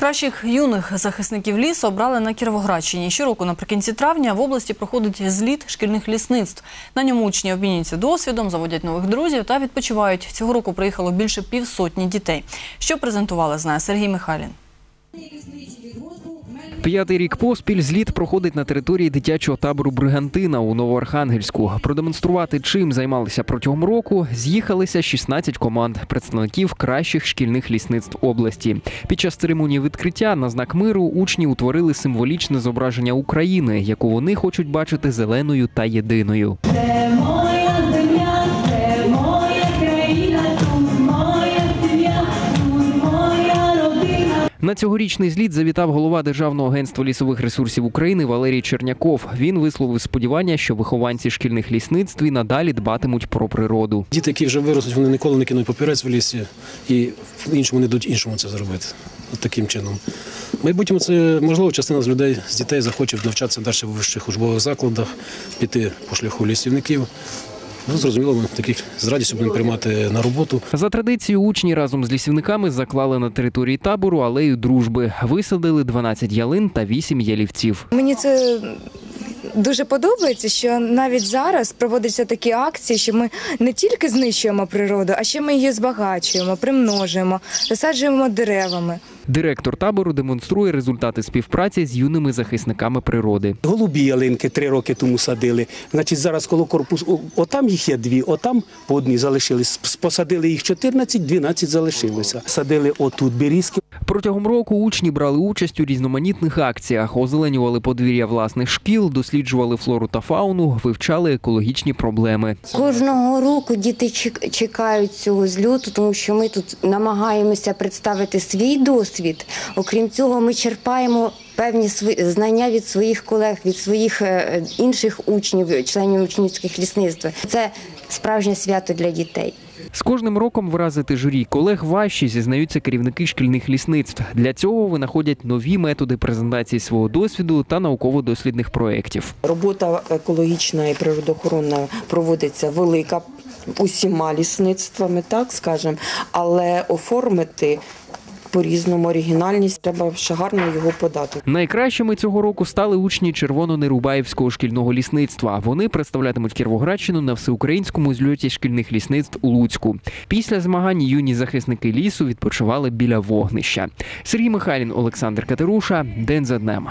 Кращих юних захисників лісу обрали на Кіровоградщині. Щороку наприкінці травня в області проходить зліт шкільних лісництв. На ньому учні обмінюються досвідом, заводять нових друзів та відпочивають. Цього року приїхало більше півсотні дітей. Що презентували, знає Сергій Михайлін. П'ятий рік поспіль зліт проходить на території дитячого табору Бригантина у Новоархангельську. Продемонструвати, чим займалися протягом року, з'їхалися 16 команд представників кращих шкільних лісництв області. Під час церемонії відкриття на знак миру учні утворили символічне зображення України, яку вони хочуть бачити зеленою та єдиною. На цьогорічний зліт завітав голова Державного агентства лісових ресурсів України Валерій Черняков. Він висловив сподівання, що вихованці шкільних лісництв і надалі дбатимуть про природу. Діти, які вже виростуть, вони ніколи не кинуть папірець в лісі і іншому не дадуть іншому це зробити. От таким чином. Майбутньому це можливо частина з людей, з дітей захоче навчатися далі в вищих учбових закладах, піти по шляху лісівників. Ну, зрозуміло, ми таких з радістю будемо приймати на роботу. За традицією, учні разом з лісівниками заклали на території табору алею дружби, висадили 12 ялин та 8 ялівців. Мені це дуже подобається, що навіть зараз проводяться такі акції, що ми не тільки знищуємо природу, а ще ми її збагачуємо, примножуємо, засаджуємо деревами. Директор табору демонструє результати співпраці з юними захисниками природи. Голубі ялинки три роки тому садили. Значить, зараз коло корпусу, отам їх є дві, отам по одній залишились. Посадили їх 14, 12 залишилося. Садили отут берізки. Протягом року учні брали участь у різноманітних акціях, озеленювали подвір'я власних шкіл, досліджували флору та фауну, вивчали екологічні проблеми. Кожного року діти чек- чекають цього зльоту, тому що ми тут намагаємося представити свій досвід. Окрім цього, ми черпаємо певні знання від своїх колег, від своїх е, інших учнів, членів учнівських лісництв. Це справжнє свято для дітей. З кожним роком вразити журі колег важче зізнаються керівники шкільних лісництв. Для цього винаходять нові методи презентації свого досвіду та науково-дослідних проєктів. Робота екологічна і природоохоронна проводиться велика усіма лісництвами, так скажемо, але оформити по-різному оригінальність треба ще гарно його подати. Найкращими цього року стали учні Червоно-Нерубаївського шкільного лісництва. Вони представлятимуть Кіровоградщину на всеукраїнському зльоті шкільних лісництв у Луцьку. Після змагань юні захисники лісу відпочивали біля вогнища. Сергій Михайлін, Олександр Катеруша. День за днем.